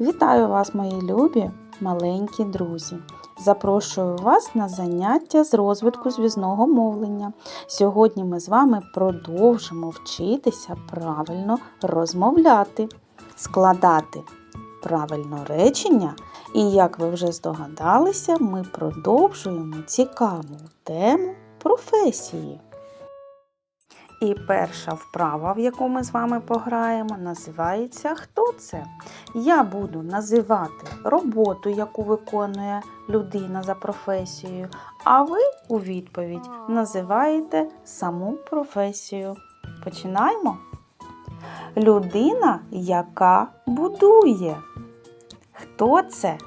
Вітаю вас, мої любі маленькі друзі! Запрошую вас на заняття з розвитку зв'язного мовлення. Сьогодні ми з вами продовжимо вчитися правильно розмовляти, складати правильно речення. І як ви вже здогадалися, ми продовжуємо цікаву тему професії. І перша вправа, в яку ми з вами пограємо, називається Хто це? Я буду називати роботу, яку виконує людина за професією, а ви у відповідь називаєте саму професію. Починаємо. Людина, яка будує. Хто це?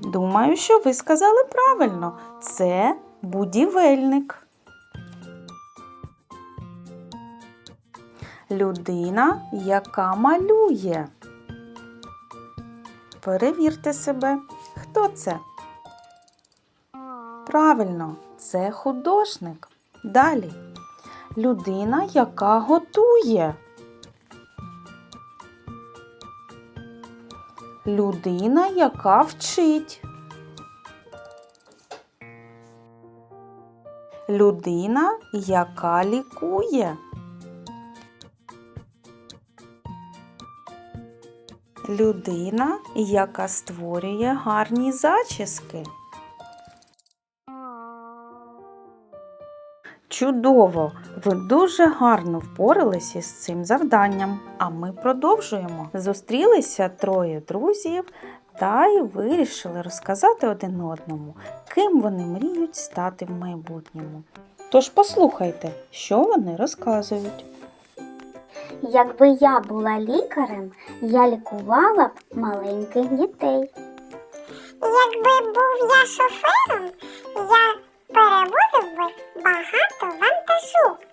Думаю, що ви сказали правильно. Це будівельник. Людина, яка малює. Перевірте себе, хто це? Правильно, це художник. Далі. Людина, яка готує. Людина, яка вчить. Людина, яка лікує. Людина, яка створює гарні зачіски. Чудово! Ви дуже гарно впоралися з цим завданням. А ми продовжуємо. Зустрілися троє друзів та й вирішили розказати один одному, ким вони мріють стати в майбутньому. Тож послухайте, що вони розказують. Якби я була лікарем, я лікувала б маленьких дітей. Якби був я шофером, я перевозив би багато вантажу.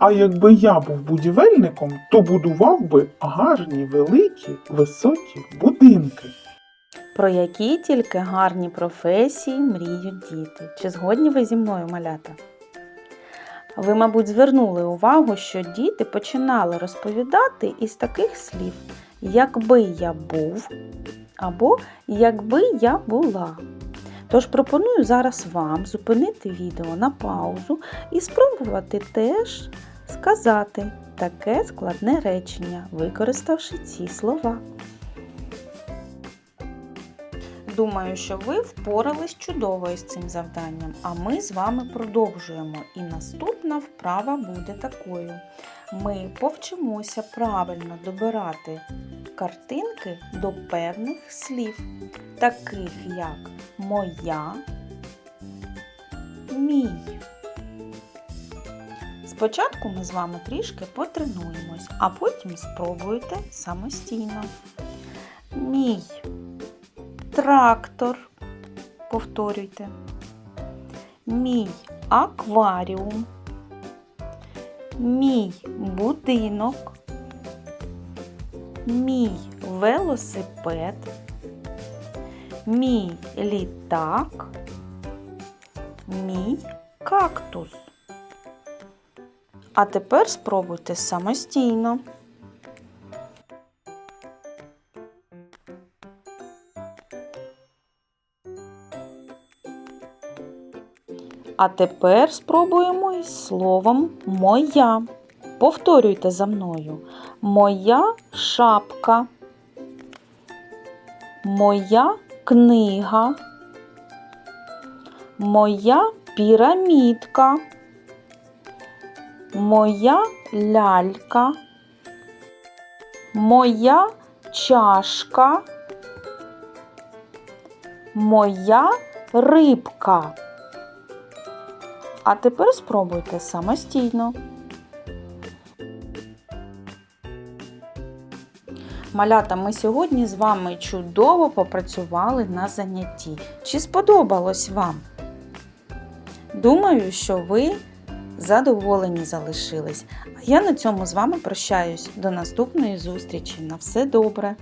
А якби я був будівельником, то будував би гарні, великі, високі будинки. Про які тільки гарні професії мріють діти. Чи згодні ви зі мною, малята? Ви, мабуть, звернули увагу, що діти починали розповідати із таких слів, якби я був або якби я була. Тож пропоную зараз вам зупинити відео на паузу і спробувати теж сказати таке складне речення, використавши ці слова. Думаю, що ви впорались чудово із цим завданням, а ми з вами продовжуємо. І наступна вправа буде такою. Ми повчимося правильно добирати картинки до певних слів, таких як моя, мій. Спочатку ми з вами трішки потренуємось, а потім спробуйте самостійно. Мій трактор. Повторюйте. Мій акваріум. Мій будинок. Мій велосипед. Мій літак. Мій кактус. А тепер спробуйте самостійно. А тепер спробуємо із словом моя. Повторюйте за мною. Моя шапка. Моя книга. Моя пірамідка. Моя лялька. Моя чашка. Моя рибка. А тепер спробуйте самостійно. Малята, ми сьогодні з вами чудово попрацювали на занятті. Чи сподобалось вам? Думаю, що ви задоволені залишились. А я на цьому з вами прощаюсь. До наступної зустрічі. На все добре!